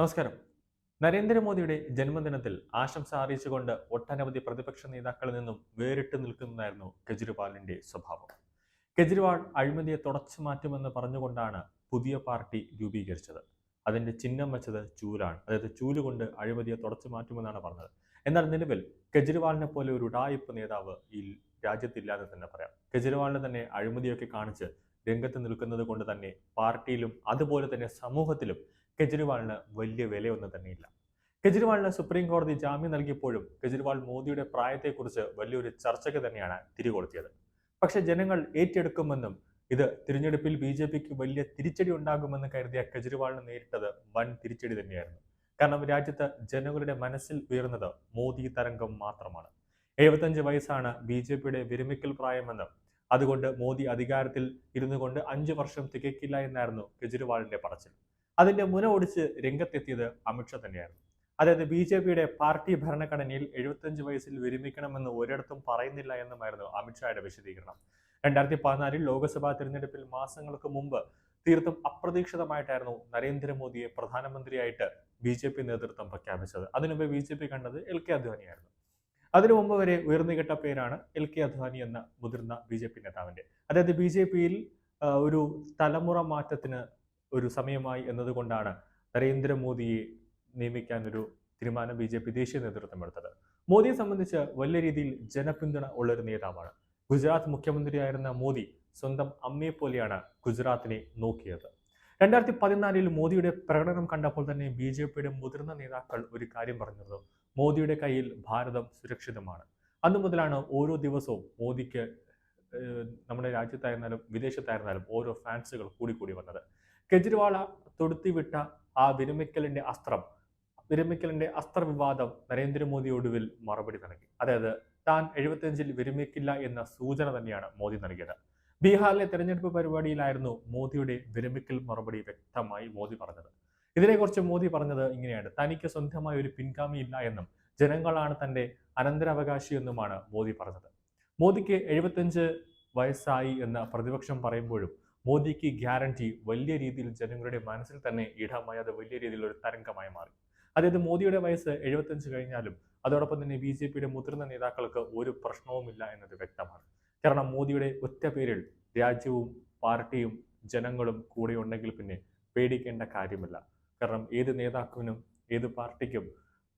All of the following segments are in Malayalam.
നമസ്കാരം. നരേന്ദ്രമോദിയുടെ ജന്മദിനത്തിൽ ആശംസ അറിയിച്ചുകൊണ്ട് ഒട്ടനവധി പ്രതിപക്ഷ നേതാക്കളിൽ നിന്നും വേറിട്ട് നിൽക്കുന്നതായിരുന്നു കെജ്രിവാളിന്റെ സ്വഭാവം. കെജ്രിവാൾ അഴിമതിയെ തുടച്ചു മാറ്റുമെന്ന് പറഞ്ഞുകൊണ്ടാണ് പുതിയ പാർട്ടി രൂപീകരിച്ചത്. അതിന്റെ ചിഹ്നം വെച്ചത് ചൂലാണ്. അതായത് ചൂലുകൊണ്ട് അഴിമതിയെ തുടച്ചു മാറ്റുമെന്നാണ് പറഞ്ഞത്. എന്നാൽ നിലവിൽ കെജ്രിവാളിനെ പോലെ ഒരു ഉടായിപ്പ് നേതാവ് ഈ രാജ്യത്തില്ലാതെ തന്നെ പറയാം. കെജ്രിവാളിനെ തന്നെ അഴിമതിയൊക്കെ കാണിച്ച് രംഗത്ത് നിൽക്കുന്നത് കൊണ്ട് തന്നെ പാർട്ടിയിലും അതുപോലെ തന്നെ സമൂഹത്തിലും കെജ്രിവാളിന് വലിയ വിലയൊന്നും തന്നെയില്ല. കെജ്രിവാളിന് സുപ്രീം കോടതി ജാമ്യം നൽകിയപ്പോഴും കെജ്രിവാൾ മോദിയുടെ പ്രായത്തെക്കുറിച്ച് വലിയൊരു ചർച്ചയ്ക്ക് തന്നെയാണ് തിരികൊളുത്തിയത്. പക്ഷെ ജനങ്ങൾ ഏറ്റെടുക്കുമെന്നും ഇത് തിരഞ്ഞെടുപ്പിൽ ബി ജെ പിക്ക് വലിയ തിരിച്ചടി ഉണ്ടാകുമെന്ന് കരുതിയ കെജ്രിവാളിന് നേരിട്ടത് വൻ തിരിച്ചടി തന്നെയായിരുന്നു. കാരണം രാജ്യത്ത് ജനങ്ങളുടെ മനസ്സിൽ ഉയർന്നത് മോദി തരംഗം മാത്രമാണ്. എഴുപത്തഞ്ച് വയസ്സാണ് ബി ജെ പിയുടെ വിരമിക്കൽ പ്രായമെന്നും അതുകൊണ്ട് മോദി അധികാരത്തിൽ ഇരുന്നു കൊണ്ട് അഞ്ചു വർഷം തികയ്ക്കില്ല എന്നായിരുന്നു കെജ്രിവാളിന്റെ പറച്ചിൽ. അതിന്റെ മുന ഒടിച്ച് രംഗത്തെത്തിയത് അമിത്ഷാ തന്നെയായിരുന്നു. അതായത് ബി ജെ പിയുടെ പാർട്ടി ഭരണഘടനയിൽ എഴുപത്തഞ്ച് വയസ്സിൽ വിരമിക്കണമെന്ന് ഒരിടത്തും പറയുന്നില്ല എന്നുമായിരുന്നു അമിത്ഷായുടെ വിശദീകരണം. രണ്ടായിരത്തി പതിനാലിൽ ലോക്സഭാ തിരഞ്ഞെടുപ്പിൽ മാസങ്ങൾക്ക് മുമ്പ് തീർത്തും അപ്രതീക്ഷിതമായിട്ടായിരുന്നു നരേന്ദ്രമോദിയെ പ്രധാനമന്ത്രിയായിട്ട് ബി ജെ പി നേതൃത്വം പ്രഖ്യാപിച്ചത്. അതിനുമുമ്പ് ബി ജെ പി കണ്ടത് എൽ കെ അദ്വാനിയായിരുന്നു. അതിനു മുമ്പ് വരെ ഉയർന്നുകെട്ട പേരാണ് എൽ കെ അദ്വാനി എന്ന മുതിർന്ന ബി ജെ പി നേതാവിന്റെ അതായത് ബി ജെ പിയിൽ ഒരു തലമുറ മാറ്റത്തിന് ഒരു സമയമായി എന്നതുകൊണ്ടാണ് നരേന്ദ്രമോദിയെ നിയമിക്കാൻ ഒരു തീരുമാനം ബി ജെ പി ദേശീയ നേതൃത്വം എടുത്തത്. മോദിയെ സംബന്ധിച്ച് വലിയ രീതിയിൽ ജനപിന്തുണ ഉള്ള ഒരു നേതാവാണ്. ഗുജറാത്ത് മുഖ്യമന്ത്രിയായിരുന്ന മോദി സ്വന്തം അമ്മയെ പോലെയാണ് ഗുജറാത്തിനെ നോക്കിയത്. രണ്ടായിരത്തി പതിനാലിൽ മോദിയുടെ പ്രകടനം കണ്ടപ്പോൾ തന്നെ ബി ജെ പിയുടെ മുതിർന്ന നേതാക്കൾ ഒരു കാര്യം പറഞ്ഞത് മോദിയുടെ കയ്യിൽ ഭാരതം സുരക്ഷിതമാണ്. അന്നു മുതലാണ് ഓരോ ദിവസവും മോദിക്ക് നമ്മുടെ രാജ്യത്തായിരുന്നാലും വിദേശത്തായിരുന്നാലും ഓരോ ഫാൻസുകൾ കൂടിക്കൂടി കൂടി വന്നത്. കെജ്രിവാള തൊടുത്തിവിട്ട ആ വിരമിക്കലിന്റെ അസ്ത്രം വിരമിക്കലിന്റെ അസ്ത്രവിവാദം നരേന്ദ്രമോദി ഒടുവിൽ മറുപടി നൽകി. അതായത് താൻ എഴുപത്തിയഞ്ചിൽ വിരമിക്കില്ല എന്ന സൂചന തന്നെയാണ് മോദി നൽകിയത്. ബീഹാറിലെ തെരഞ്ഞെടുപ്പ് പരിപാടിയിലായിരുന്നു മോദിയുടെ വിരമിക്കൽ മറുപടി വ്യക്തമായി മോദി പറഞ്ഞത്. ഇതിനെക്കുറിച്ച് മോദി പറഞ്ഞത് ഇങ്ങനെയാണ്. തനിക്ക് സ്വന്തമായ ഒരു പിൻഗാമി ഇല്ല എന്നും ജനങ്ങളാണ് തന്റെ അനന്തരാവകാശി എന്നുമാണ് മോദി പറഞ്ഞത്. മോദിക്ക് എഴുപത്തഞ്ച് വയസ്സായി എന്ന പ്രതിപക്ഷം പറയുമ്പോഴും മോദിക്ക് ഗ്യാരണ്ടി വലിയ രീതിയിൽ ജനങ്ങളുടെ മനസ്സിൽ തന്നെ ഇടമായി അത് വലിയ രീതിയിൽ ഒരു തരംഗമായി മാറി. അതായത് മോദിയുടെ വയസ്സ് എഴുപത്തഞ്ച് കഴിഞ്ഞാലും അതോടൊപ്പം തന്നെ ബി ജെ പിയുടെ മുതിർന്ന നേതാക്കൾക്ക് ഒരു പ്രശ്നവുമില്ല എന്നത് വ്യക്തമാണ്. കാരണം മോദിയുടെ ഒറ്റ പേരിൽ രാജ്യവും പാർട്ടിയും ജനങ്ങളും കൂടെ ഉണ്ടെങ്കിൽ പിന്നെ പേടിക്കേണ്ട കാര്യമില്ല. കാരണം ഏത് നേതാക്കളിനും ഏത് പാർട്ടിക്കും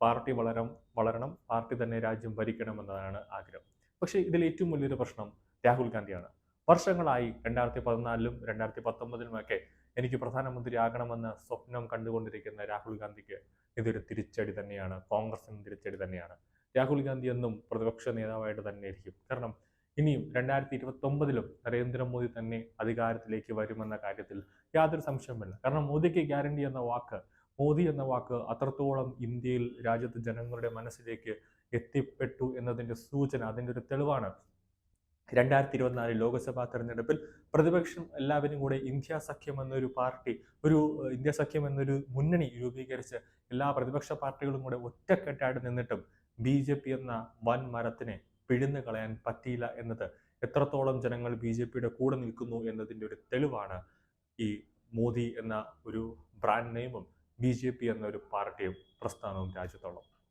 പാർട്ടി വളരം വളരണം പാർട്ടി തന്നെ രാജ്യം ഭരിക്കണമെന്നതാണ് ആഗ്രഹം. പക്ഷേ ഇതിൽ ഏറ്റവും വലിയൊരു പ്രശ്നം രാഹുൽ ഗാന്ധിയാണ്. വർഷങ്ങളായി രണ്ടായിരത്തി പതിനാലിലും രണ്ടായിരത്തി പത്തൊമ്പതിലുമൊക്കെ എനിക്ക് പ്രധാനമന്ത്രി ആകണമെന്ന സ്വപ്നം കണ്ടുകൊണ്ടിരിക്കുന്ന രാഹുൽ ഗാന്ധിക്ക് ഇതൊരു തിരിച്ചടി തന്നെയാണ്. കോൺഗ്രസിന് തിരിച്ചടി തന്നെയാണ്. രാഹുൽ ഗാന്ധി എന്നും പ്രതിപക്ഷ നേതാവായിട്ട് തന്നെ ഇരിക്കും കാരണം ഇനിയും രണ്ടായിരത്തി ഇരുപത്തി ഒമ്പതിലും നരേന്ദ്രമോദി തന്നെ അധികാരത്തിലേക്ക് വരുമെന്ന കാര്യത്തിൽ യാതൊരു സംശയവുമില്ല കാരണം മോദിക്ക് ഗ്യാരണ്ടി എന്ന വാക്ക് മോദി എന്ന വാക്ക് അത്രത്തോളം ഇന്ത്യയിൽ രാജ്യത്തെ ജനങ്ങളുടെ മനസ്സിലേക്ക് എത്തിപ്പെട്ടു എന്നതിന്റെ സൂചന അതിന്റെ ഒരു തെളിവാണ് രണ്ടായിരത്തി ഇരുപത്തിനാല് ലോക്സഭാ തെരഞ്ഞെടുപ്പിൽ പ്രതിപക്ഷം എല്ലാവരും കൂടെ ഇന്ത്യ സഖ്യം എന്നൊരു പാർട്ടി ഒരു ഇന്ത്യ സഖ്യം എന്നൊരു മുന്നണി രൂപീകരിച്ച് എല്ലാ പ്രതിപക്ഷ പാർട്ടികളും കൂടെ ഒറ്റക്കെട്ടായിട്ട് നിന്നിട്ടും ബി ജെ പി എന്ന വൻ മരത്തിനെ പിഴുന്നു കളയാൻ പറ്റിയില്ല എന്നത് എത്രത്തോളം ജനങ്ങൾ ബി ജെ പിയുടെ കൂടെ നിൽക്കുന്നു എന്നതിന്റെ ഒരു തെളിവാണ് ഈ മോദി എന്ന ഒരു ബ്രാൻഡ് നെയിമും ബി ജെ പി എന്ന ഒരു പാർട്ടിയും പ്രസ്ഥാനവും രാജ്യത്തോളം